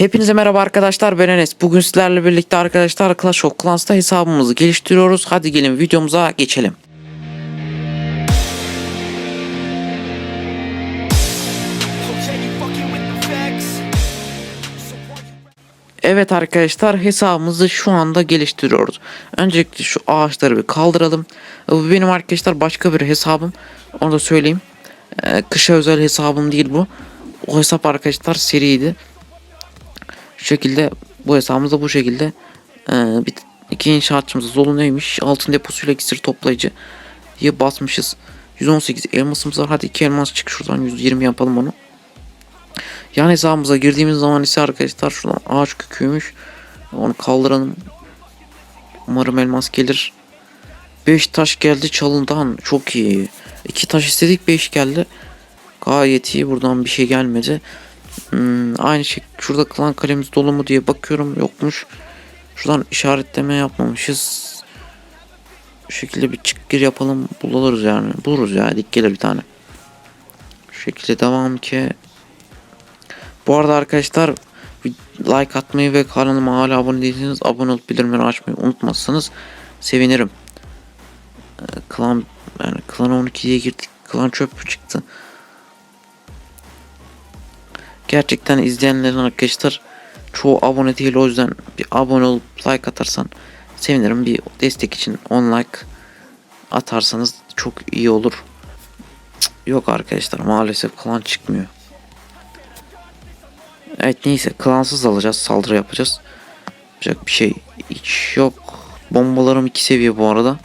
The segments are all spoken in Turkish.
Hepinize merhaba arkadaşlar ben Enes. Bugün sizlerle birlikte arkadaşlar Clash of Clans'ta hesabımızı geliştiriyoruz. Hadi gelin videomuza geçelim. Evet arkadaşlar hesabımızı şu anda geliştiriyoruz. Öncelikle şu ağaçları bir kaldıralım. Bu benim arkadaşlar başka bir hesabım. Onu da söyleyeyim. Ee, kışa özel hesabım değil bu. O hesap arkadaşlar seriydi. Şu şekilde bu hesabımız da bu şekilde. Ee, bir, iki inşaatçımız dolu neymiş? Altın deposuyla iksir toplayıcı. diye basmışız. 118 elmasımız var. Hadi iki elmas çık şuradan 120 yapalım onu. Yan hesabımıza girdiğimiz zaman ise arkadaşlar şuradan ağaç köküymüş. Onu kaldıralım. Umarım elmas gelir. 5 taş geldi çalından. Çok iyi. 2 taş istedik 5 geldi. Gayet iyi. Buradan bir şey gelmedi. Hmm, aynı şey şurada klan kalemiz dolu mu diye bakıyorum. Yokmuş. Şuradan işaretleme yapmamışız. Şu şekilde bir çık gir yapalım. Buluruz yani. Buluruz ya. Dik gelir bir tane. Şu şekilde devam ki. Bu arada arkadaşlar like atmayı ve kanalıma hala abone değilseniz abone olup bildirimleri açmayı unutmazsanız sevinirim. Ee, Klan yani klan 12'ye girdik. Klan çöp çıktı. Gerçekten izleyenlerin arkadaşlar çoğu abone değil o yüzden bir abone olup like atarsan sevinirim. Bir destek için 10 like atarsanız çok iyi olur. Yok arkadaşlar maalesef klan çıkmıyor. Evet neyse klansız alacağız saldırı yapacağız. Yapacak bir şey hiç yok. Bombalarım 2 seviye bu arada.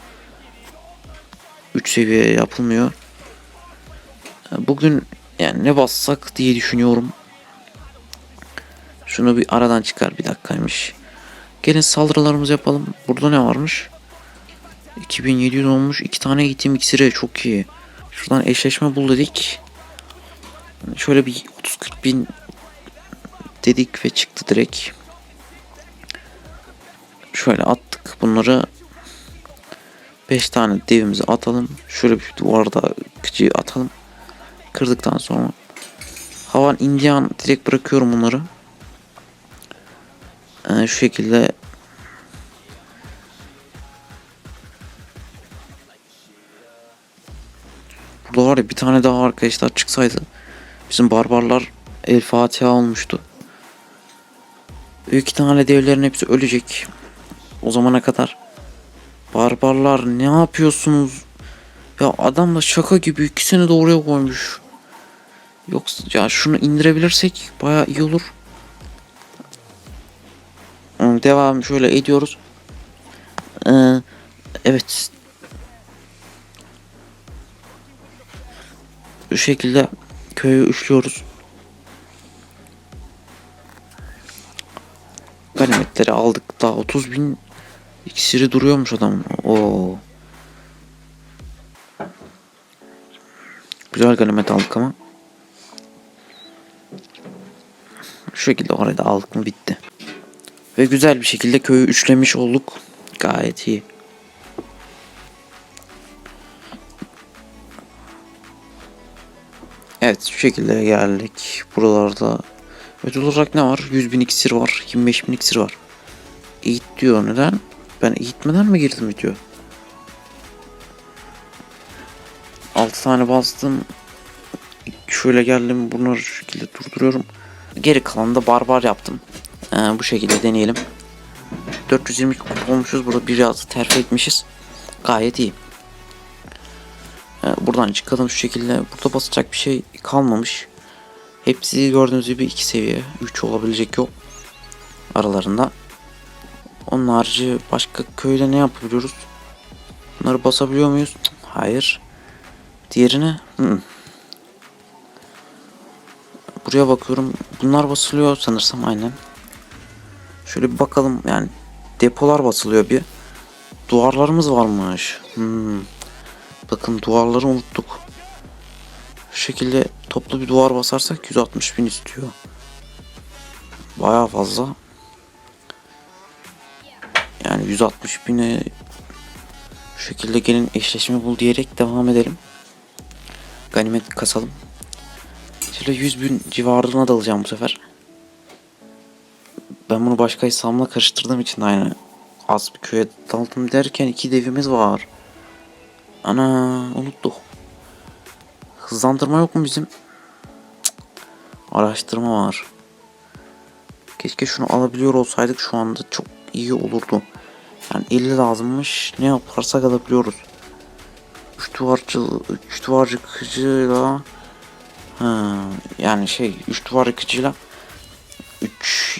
3 seviye yapılmıyor. Bugün yani ne bassak diye düşünüyorum. Şunu bir aradan çıkar bir dakikaymış. Gelin saldırılarımızı yapalım. Burada ne varmış? 2700 olmuş. 2 tane eğitim iksiri çok iyi. Şuradan eşleşme bul dedik. Şöyle bir 30-40 bin dedik ve çıktı direkt. Şöyle attık bunları. 5 tane devimizi atalım. Şöyle bir duvarda kıcıyı atalım. Kırdıktan sonra havan indiyan direkt bırakıyorum bunları. Ee, şu şekilde Burada var ya bir tane daha arkadaşlar çıksaydı bizim barbarlar El Fatiha olmuştu. İki tane devlerin hepsi ölecek. O zamana kadar. Barbarlar ne yapıyorsunuz? Ya adam da şaka gibi ikisini de oraya koymuş. Yoksa ya şunu indirebilirsek baya iyi olur. Devam şöyle ediyoruz. Ee, evet. Bu şekilde köyü üçlüyoruz. Ganimetleri aldık daha 30 bin iksiri duruyormuş adam. Oo. Güzel ganimet aldık ama. Şu şekilde orayı da aldık mı bitti. Ve güzel bir şekilde köyü üçlemiş olduk. Gayet iyi. Evet şu şekilde geldik. Buralarda ödül olarak ne var? 100 bin iksir var. 25 bin iksir var. Eğit diyor neden? Ben eğitmeden mi girdim diyor. 6 tane bastım. Şöyle geldim bunları şu şekilde durduruyorum. Geri kalanı da barbar yaptım. Ee, bu şekilde deneyelim. 420 kupa olmuşuz. Burada biraz terfi etmişiz. Gayet iyi. Ee, buradan çıkalım şu şekilde. Burada basacak bir şey kalmamış. Hepsi gördüğünüz gibi iki seviye. 3 olabilecek yok. Aralarında. Onun harici başka köyde ne yapabiliyoruz? Bunları basabiliyor muyuz? Hayır. Diğerine? Hı. Buraya bakıyorum. Bunlar basılıyor sanırsam aynen. Şöyle bir bakalım yani depolar basılıyor bir. Duvarlarımız varmış. Hmm. Bakın duvarları unuttuk. Şu şekilde toplu bir duvar basarsak 160 bin istiyor. Baya fazla. Yani 160 bine şu şekilde gelin eşleşme bul diyerek devam edelim. Ganimet kasalım. Şöyle 100 bin civarına dalacağım bu sefer. Ben bunu başka hesabımla karıştırdığım için aynı. Az bir köye daldım derken iki devimiz var. Ana unuttuk. Hızlandırma yok mu bizim? Cık. Araştırma var. Keşke şunu alabiliyor olsaydık şu anda çok iyi olurdu. Yani 50 lazımmış. Ne yaparsak alabiliyoruz. 3 duvarcı, 3 duvar yıkıcıyla ha, yani şey 3 duvar yıkıcıyla 3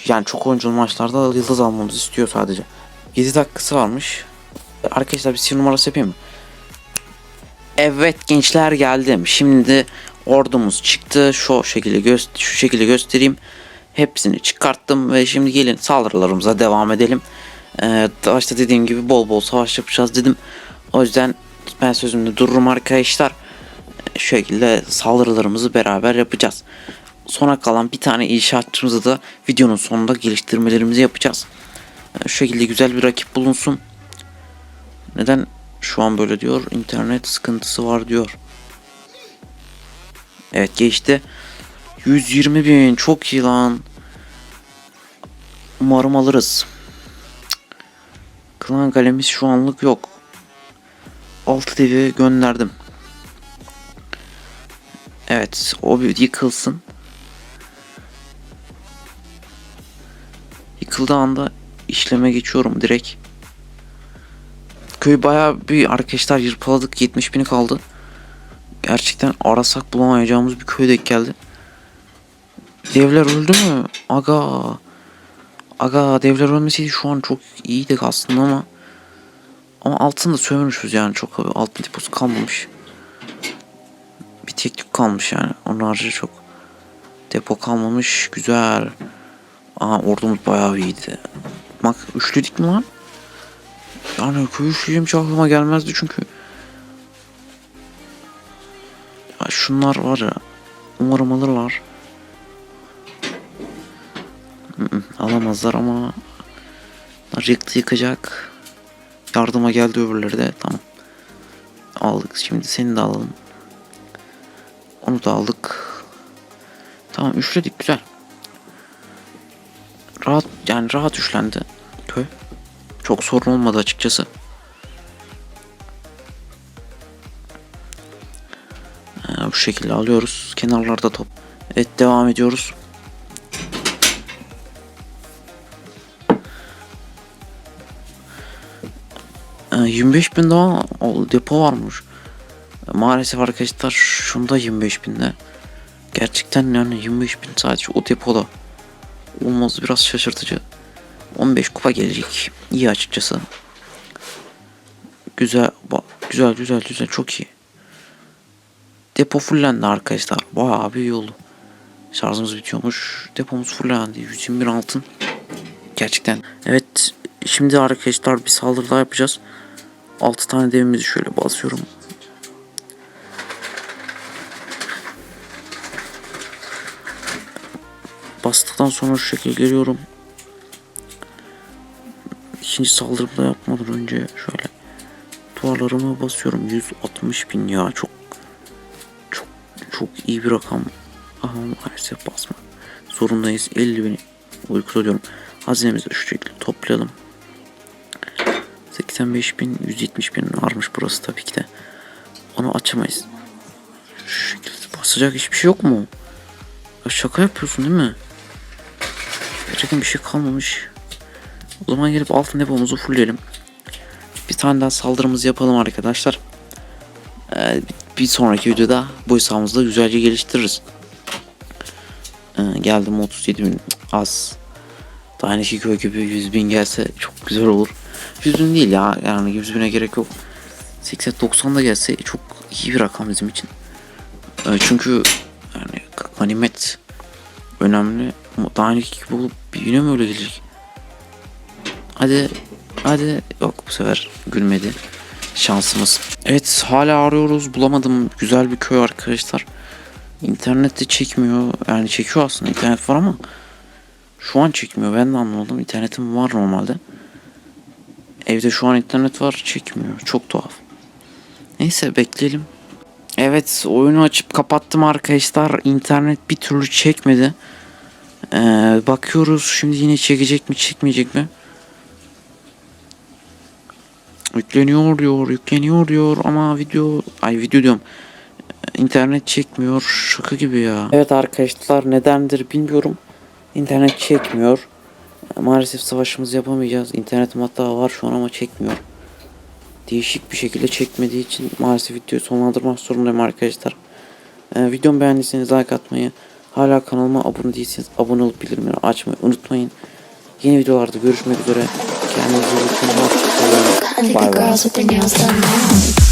yani çok oyunculu maçlarda yıldız almamızı istiyor sadece. 7 dakikası varmış. Arkadaşlar bir sil numarası yapayım mı? Evet gençler geldim. Şimdi ordumuz çıktı. Şu şekilde şu şekilde göstereyim. Hepsini çıkarttım ve şimdi gelin saldırılarımıza devam edelim. Ee, başta dediğim gibi bol bol savaş yapacağız dedim. O yüzden ben sözümde dururum arkadaşlar. Şu şekilde saldırılarımızı beraber yapacağız. Sona kalan bir tane inşaatçımızı da videonun sonunda geliştirmelerimizi yapacağız. Ee, Şu şekilde güzel bir rakip bulunsun. Neden şu an böyle diyor? İnternet sıkıntısı var diyor. Evet geçti. 120 bin çok iyi lan. Umarım alırız. Klan kalemiz şu anlık yok. 6 devi gönderdim. Evet o bir yıkılsın. Yıkıldığı anda işleme geçiyorum direkt. Köy bayağı bir arkadaşlar yırpaladık 70 bini kaldı. Gerçekten arasak bulamayacağımız bir köy denk geldi. Devler öldü mü? Aga. Aga devler ölmeseydi şu an çok iyiydik aslında ama ama altında sömürmüşüz yani çok altın deposu kalmamış. Bir tek kalmış yani. Onun harici çok depo kalmamış. Güzel. Aha ordumuz bayağı iyiydi. Bak üçlüdük mü lan? Yani köy üçlüyüm hiç aklıma gelmezdi çünkü. Ya şunlar var ya. Umarım alırlar. Alamazlar ama yıktı yıkacak. Yardıma geldi öbürleri de. Tamam. Aldık. Şimdi seni de alalım. Onu da aldık. Tamam üçledik güzel. Rahat yani rahat üçlendi köy. Çok sorun olmadı açıkçası. Ee, bu şekilde alıyoruz. Kenarlarda top. Evet devam ediyoruz. Ee, 25 bin daha o, depo varmış. Ee, Maalesef arkadaşlar şunda 25 binde. Gerçekten yani 25 bin sadece o depoda olması biraz şaşırtıcı. 15 kupa gelecek. İyi açıkçası. Güzel, güzel, güzel, güzel, çok iyi. Depo fullendi arkadaşlar. Bayağı bir iyi oldu. Şarjımız bitiyormuş. Depomuz fullendi. 121 altın. Gerçekten. Evet. Şimdi arkadaşlar bir saldırı daha yapacağız. 6 tane devimizi şöyle basıyorum. Bastıktan sonra şu şekilde geliyorum. İkinci saldırımda yapmadan önce şöyle duvarlarıma basıyorum. 160 bin ya çok çok çok iyi bir rakam. Ama maalesef basma. Zorundayız. 50 bini uykuda diyorum. Hazinemizi şu şekilde toplayalım. 85 bin 170 bin varmış burası tabii ki de. Onu açamayız. Şu şekilde basacak hiçbir şey yok mu? Ya şaka yapıyorsun değil mi? Gerçekten bir şey kalmamış. O zaman gelip altın depomuzu fullleyelim. Bir tane daha saldırımızı yapalım arkadaşlar. Ee, bir sonraki videoda bu hesabımızı da güzelce geliştiririz. Ee, geldim 37 bin az. Daha iki köy gibi 100 bin gelse çok güzel olur. 100 bin değil ya yani 100 bine gerek yok. 80-90 da gelse çok iyi bir rakam bizim için. Ee, çünkü yani ganimet önemli. Ama Daha önceki gibi olup yine mi öyle gelecek? Hadi hadi yok bu sefer gülmedi şansımız. Evet hala arıyoruz bulamadım güzel bir köy arkadaşlar. İnternette çekmiyor yani çekiyor aslında internet var ama şu an çekmiyor ben de anlamadım internetim var normalde. Evde şu an internet var çekmiyor çok tuhaf. Neyse bekleyelim. Evet oyunu açıp kapattım arkadaşlar internet bir türlü çekmedi. Ee, bakıyoruz şimdi yine çekecek mi çekmeyecek mi? Yükleniyor diyor, yükleniyor diyor ama video, ay video diyorum. İnternet çekmiyor. Şaka gibi ya. Evet arkadaşlar nedendir bilmiyorum. İnternet çekmiyor. Maalesef savaşımızı yapamayacağız. İnternetim hatta var şu an ama çekmiyor. Değişik bir şekilde çekmediği için maalesef videoyu sonlandırmak zorundayım arkadaşlar. Ee, videomu beğendiyseniz like atmayı, hala kanalıma abone değilseniz abone olup bildirimleri açmayı unutmayın. Yeni videolarda görüşmek üzere. Kendinize iyi bakın. Bay bay.